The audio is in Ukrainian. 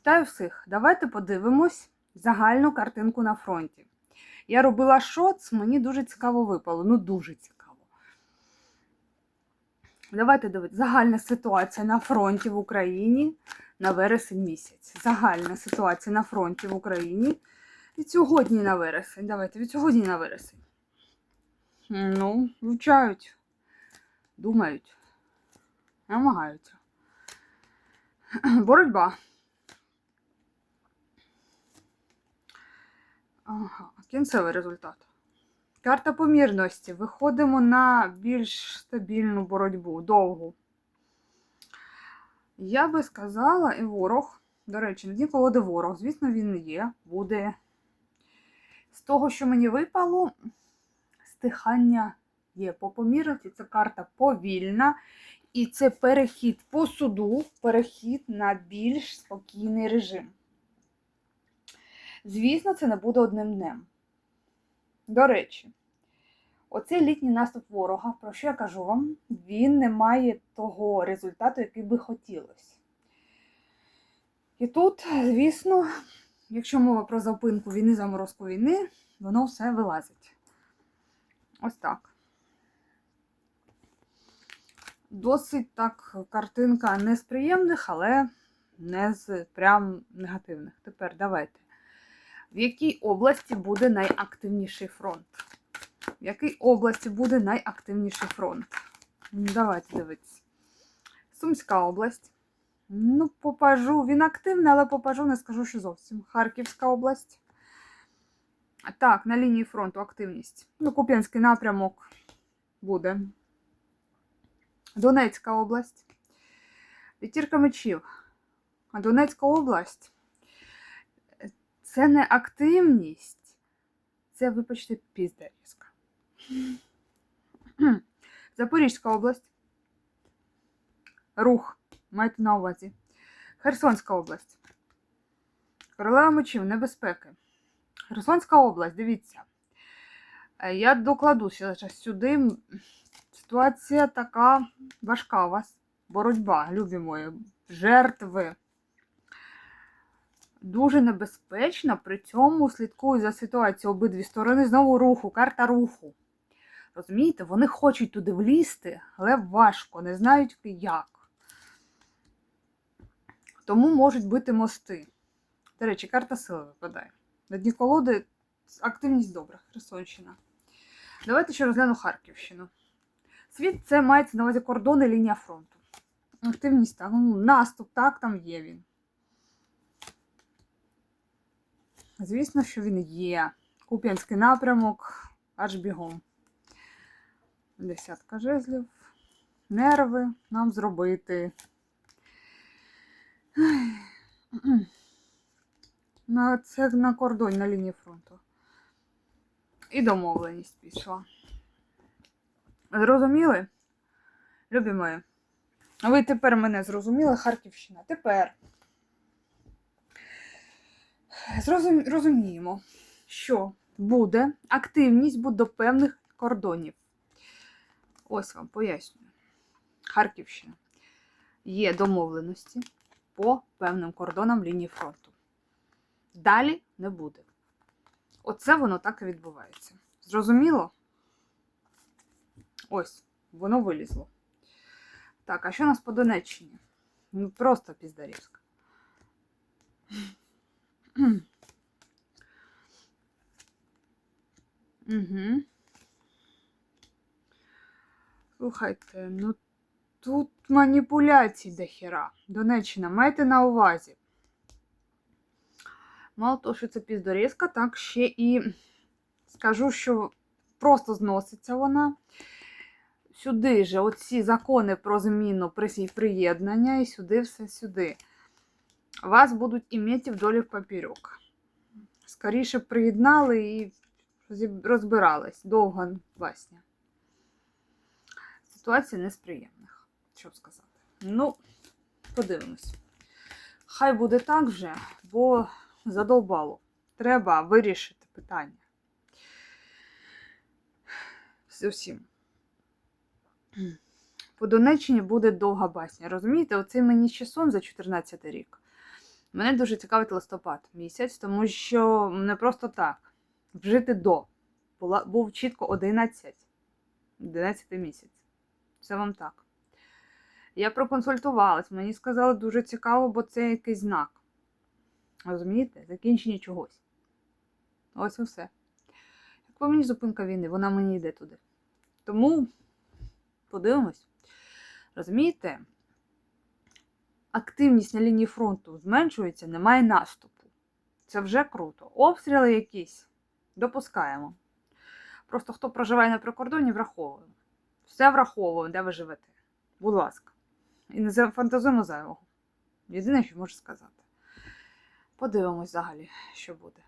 Вітаю всіх! Давайте подивимось загальну картинку на фронті. Я робила шоц, мені дуже цікаво випало. Ну, дуже цікаво. Давайте дивитися. Загальна ситуація на фронті в Україні на вересень місяць. Загальна ситуація на фронті в Україні від сьогодні на вересень. Давайте від сьогодні на вересень. Ну, вивчають, думають, намагаються. Боротьба. Ага, кінцевий результат. Карта помірності. Виходимо на більш стабільну боротьбу, довгу. Я би сказала, і ворог, до речі, на дні колоди ворог, звісно, він є, буде. З того, що мені випало, стихання є. По помірності це карта повільна. І це перехід по суду, перехід на більш спокійний режим. Звісно, це не буде одним днем. До речі, оцей літній наступ ворога, про що я кажу вам, він не має того результату, який би хотілося. І тут, звісно, якщо мова про зупинку війни, заморозку війни, воно все вилазить. Ось так. Досить так картинка не з приємних, але не з прям негативних. Тепер давайте. В якій області буде найактивніший фронт? В якій області буде найактивніший фронт? Давайте дивитися. Сумська область. Ну, попажу. Він активний, але попажу, не скажу, що зовсім. Харківська область. Так, на лінії фронту активність. Ну, Куп'янський напрямок буде. Донецька область. П'ятірка мечів. Донецька область це не активність, це, вибачте, піздерізка. Запорізька область. Рух. Майте на увазі. Херсонська область. Королева мечів, небезпеки. Херсонська область, дивіться. Е, Я докладу зараз сюди. Ситуація така важка у вас. Боротьба, любі мої, жертви. Дуже небезпечно, при цьому слідкую за ситуацією обидві сторони. Знову руху, карта руху. Розумієте, вони хочуть туди влізти, але важко, не знають як. Тому можуть бити мости. До речі, карта сили випадає. На дні колоди активність добра, Херсонщина. Давайте ще розгляну Харківщину. Світ це мається на увазі кордони, лінія фронту. Активність так, ну, наступ, так, там є він. Звісно, що він є. Куп'янський напрямок, аж бігом. Десятка жезлів. Нерви нам зробити. На, це на кордоні на лінії фронту. І домовленість пішла. Зрозуміли? Любі мої. Ви тепер мене зрозуміли, Харківщина. Тепер зрозум... розуміємо, що буде активність буде до певних кордонів. Ось вам пояснюю. Харківщина. Є домовленості по певним кордонам лінії фронту. Далі не буде. Оце воно так і відбувається. Зрозуміло? Ось, воно вилізло. Так, а що у нас по Донеччині? Ну, просто піздарівська. Слухайте, ну тут маніпуляцій до хіра. Донеччина, майте на увазі. Мало того, що це піздорізка, так ще і скажу, що просто зноситься вона. Сюди же оці закони про зміну приєднання, і сюди все сюди. Вас будуть іметь вдолі в папірок. Скоріше приєднали і розбирались. Довга басня. Ситуація не що сказати. Ну, подивимось. Хай буде так вже, бо задовбало. Треба вирішити питання. Зовсім. По Донеччині буде довга басня. Розумієте, оцей мені часом за 14 рік. Мене дуже цікавить листопад місяць, тому що не просто так. Вжити до. Була, був чітко 11. 11 місяць. Це вам так. Я проконсультувалась, мені сказали дуже цікаво, бо це якийсь знак. Розумієте? Закінчення чогось. Ось і все. Як по мені зупинка війни, вона мені йде туди. Тому подивимось. Розумієте? Активність на лінії фронту зменшується, немає наступу. Це вже круто. Обстріли якісь допускаємо. Просто хто проживає на прикордоні, враховуємо. Все враховуємо, де ви живете. Будь ласка. І не фантазуємо зайвого. Єдине, що можу сказати. Подивимось взагалі, що буде.